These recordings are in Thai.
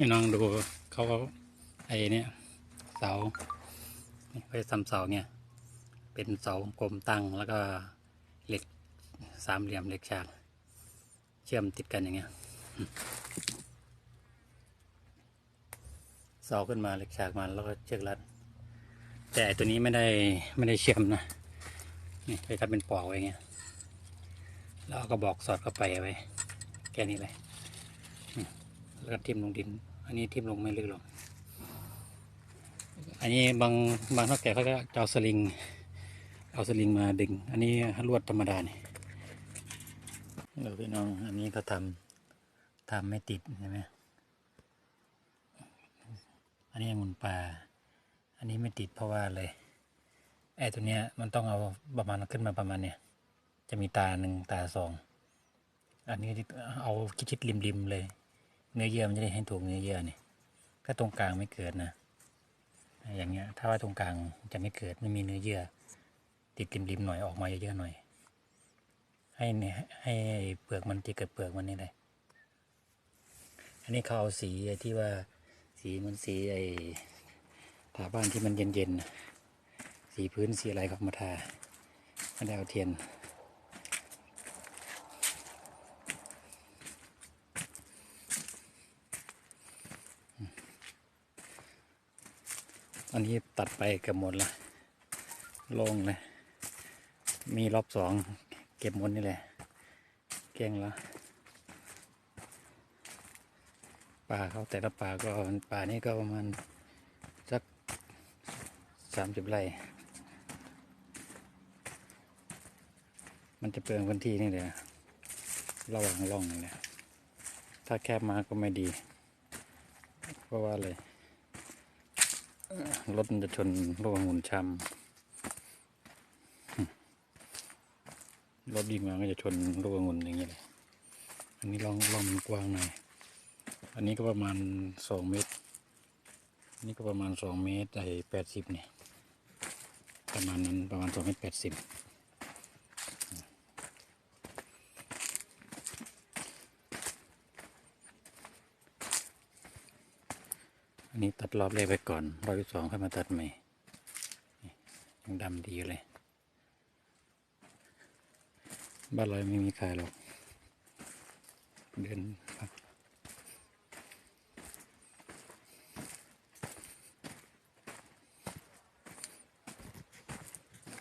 พี่น้องดูเขาก็ไอ้เนี่ยเสาไว้ทำเสาเนี่ย เป็นเสากลมตั้งแล้วก็เหล็กสามเหลี่ยมเหล็กฉาก เชื่อมติดกันอย่างเงี้ยเสาขึ้นมาเหล็กฉากมาแล้วก็เชือกรัด แต่ตัวนี้ไม่ได้ไม่ได้เชื่อมนะนี่ไปทำเป็นปอกไว้เงี้ยแล้วก็บอกสอดเข้าไปไว้แค่นี้เลยแล้วก็ทิ่มลงดิน อันนี้ทิ่มลงไม่ลึกหรอก อันนี้บางบางเท่าแก่เขาก็จะเอาสลิง เอาสลิงมาดึง อันนี้ลวดธรรมดานี่เดี๋ยวพี่น้อง อันนี้เขาทำทำไม่ติดใช่ไหมอันนี้องุ่นปลา อันนี้ไม่ติดเพราะว่าเลยไอ้ตัวเนี้ยมันต้องเอาประมาณขึ้นมาประมาณเนี้ยจะมีตาหนึ่งตาสอง อันนี้เอาชิดๆริมๆเลย เนื้อเยื่อมันจะได้ให้ถูกเนื้อเยื่อนี่ถ้าตรงกลางไม่เกิดนะ อย่างเงี้ย ถ้าว่าตรงกลางจะไม่เกิดไม่มีเนื้อเยื่อ ติดริมๆหน่อยออกมาเยอะๆหน่อย ให้เนี่ยให้เปลือกมันที่เกิดเปลือกมันนี่เลยอันนี้เขาเอาสีที่ว่าสีมันสีไอ้ทาบ้านที่มันเย็นๆสีพื้นสีอะไรเขามาทาไม่ได้เอาเทียน อันนี้ตัดไปเกือบหมดละโล่งเลย มีรอบสองเก็บหมดนี่แหละ เกลี้งแล้วป่าเขาแต่ละป่าก็ป่านี้ก็ประมาณสักสามสิบไร่ มันจะเปลืองพื้นที่นี่เลยระหว่างร่องนี่แหละถ้าแคบมาก็ไม่ดี เพราะว่าอะไรถมันจะชนลูกองุ่นช้ำรถยิงมาก็จะชนลูกองุ่นอย่างเงี้ยเลยอันนี้ลองลองมันกว้างหน่อยอันนี้ก็ประมาณสองเมตรน,นี่ก็ประมาณสองเมตรไอ้แปดสิบเนี่ย ประมาณนั้นประมาณสองเมตรแปดสิบ นนี้ตัดรอบแรกไปก่อน รอบที่สองค่อยมาตัดใหม่ยังดำดีเลย บ้านเราไม่มีขายหรอก เดินพัก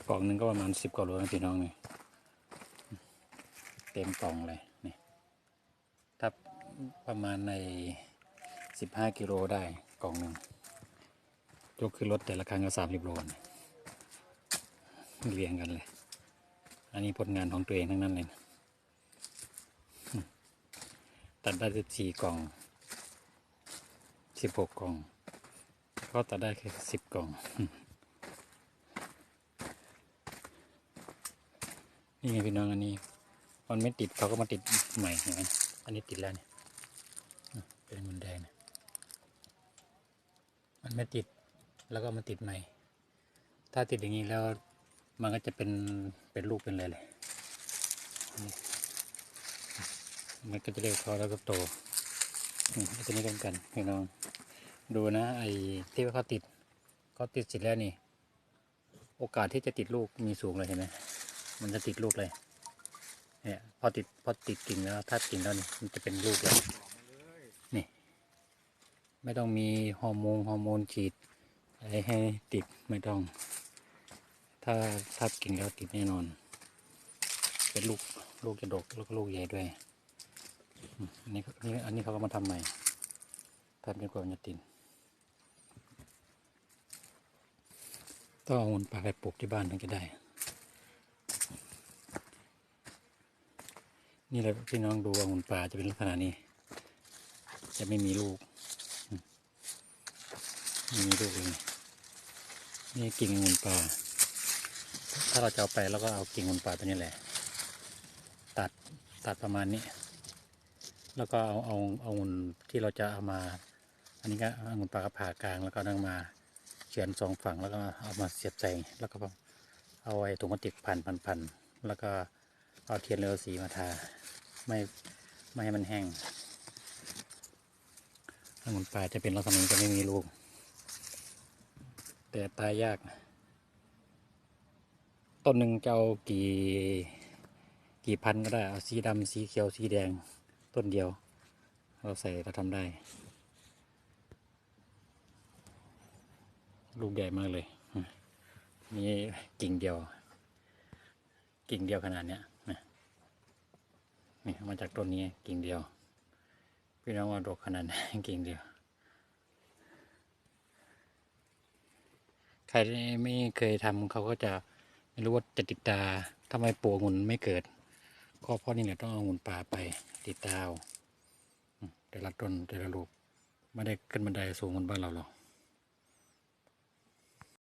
กล่องหนึ่งก็ประมาณสิบกว่าโลนะพี่น้องนี่เต็มกล่องเลยนี่ถ้าประมาณในสิบห้ากิโลได้ กล่องหนึ่งยกขึ้นรถแต่ละครั้งก็สามสิบโลนะเรียงกันเลย อันนี้ผลงานของตัวเองทั้งนั้นเลยนะตัดได้สิบสี่กล่องสิบหกกล่อง ก็ตัดได้แค่สิบกล่อง นี่ไงพี่น้องอันนี้ มันไม่ติดเขาก็มาติดใหม่เห็นไหมอันนี้ติดแล้วเนี่ยเป็นมันแดงเนี่ย มันไม่ติดแล้วก็มาติดใหม่ ถ้าติดอย่างนี้แล้วมันก็จะเป็นเป็นลูกเป็นอะไรเลย มันก็จะเร็วเขาแล้วก็โตนี่ตัวนี้กันกันพี่น้อง ดูนะ ไอ้ที่ว่าเขาติดเขาติดเสร็จแล้วนี่ โอกาสที่จะติดลูกมีสูงเลยเห็นไหมมันจะติดลูกเลย เนี่ย พอติดพอติดกิ่งแล้ว ถ้ากิ่งแล้วนี่มันจะเป็นลูกเลย ไม่ต้องมีฮอร์โมนฮอร์โมนฉีดอะไรให้ติดไม่ต้อง ถ้าถ้ากิ่งแล้วติดแน่นอน เป็นลูกลูกจะดกแล้วก็ลูกใหญ่ด้วยอันนี้นี่อันนี้เขาก็มาทำใหม่ทำจนกว่ามันจะติดต้องเอาหุ่นปลาไปปลูกที่บ้านถึงจะได้ นี่แหละพี่น้องดูองุ่นป่าจะเป็นลักษณะนี้ จะไม่มีลูก ไม่มีลูกเลยนี่กิ่งองุ่นป่า ถ้าเราจะเอาไปแล้วก็เอากิ่งองุ่นป่าตัวนี้แหละ ตัดตัดประมาณนี้ แล้วก็เอาเอาเอาองุ่นที่เราจะเอามา อันนี้ก็องุ่นป่ากระผ่ากลางแล้วก็นั่งมาเฉือนสองฝั่งแล้วก็เอามาเสียบใส่แล้วก็เอาไอ้ถุงพลาสติกพันพันพันแล้วก็เอาเทียนเรือสีมาทา ไม่ไม่ให้มันแห้งองุ่นป่าจะเป็นลักษณะนี้จะไม่มีลูก แต่ตายยาก ต้นหนึ่งจะเอากี่ กี่พันก็ได้ เอาสีดำสีเขียวสีแดง ต้นเดียว เราใส่เราทำได้ ลูกใหญ่มากเลย มีกิ่งเดียว กิ่งเดียวขนาดเนี้ยนี่มาจากต้นนี้กิ่งเดียว พี่น้องว่าดกขนาดไหนกิ่งเดียว ใครไม่เคยทำเขาก็จะไม่รู้ว่าจะติดตาทำไมปลูกองุ่นไม่เกิดก็เพราะนี่แหละต้องเอาองุ่นป่าไปติดตาเอาแต่ละต้นแต่ละลูกไม่ได้ขึ้นบันไดสูงเหมือนบ้านเราหรอก